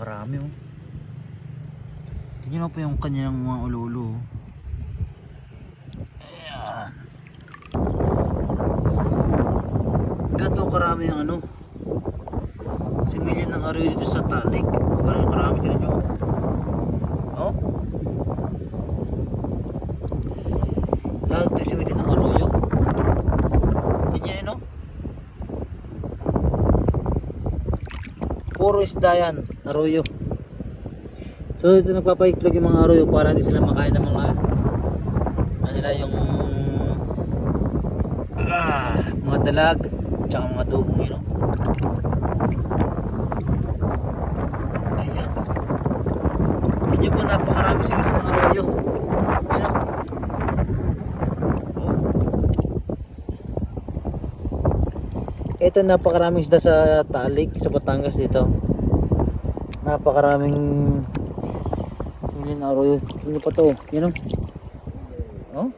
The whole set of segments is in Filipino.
napakarami oh. Tingnan mo pa yung kanyang mga ulolo. oh. Ayan. Gato karami yung ano. Similyan ng araw dito sa talik. Karami karami din nyo. Oh. Lahat ito similyan ng arroyo. Tingnan no? Puro isda yan, arroyo. So ito nagpapaiklog yung mga arroyo para hindi sila makain ng mga ano nila yung ah, mga dalag tsaka mga dugong yun. oh. Ayan. Medyo po napakarami sila ng arroyo. Yun oh. Ito napakaraming isda sa Talik, sa Batangas dito. Napakaraming Yun arroyo. Ano pa to? Yan o. Oh?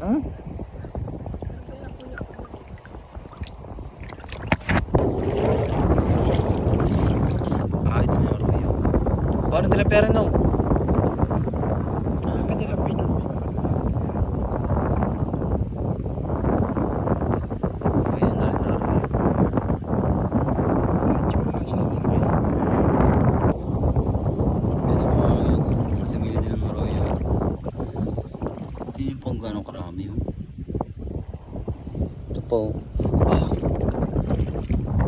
Huh? Ah. Paano nila pera no? Ah, pwede ka pinun. Ayan na, na arroyo. Pwede mo yun. Sa milyo din ng arroyo. Gano'ng karami yun. Ito po. Ah.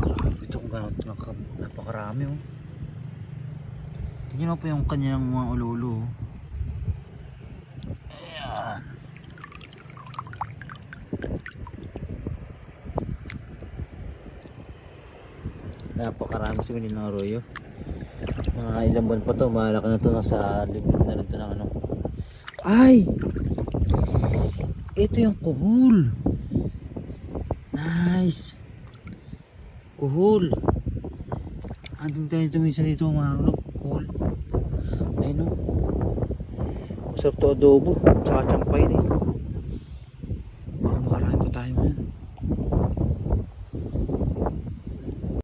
Grabe ito kung gano'n ito naka- napakarami oh. Tingnan pa yung kanyang mga ulolo. oh. Ayan. Napakarami sa ng arroyo. Mga ilang buwan pa to, malaki na to nasa libre na rin to ng ano. Ay! Ito yung kuhol. Nice. Kuhol. Anting tayo tumisa dito mga ano, hulog. Kuhol. Ayun o. Masarap to adobo. Tsaka champay na eh. Para makarami pa tayo ngayon.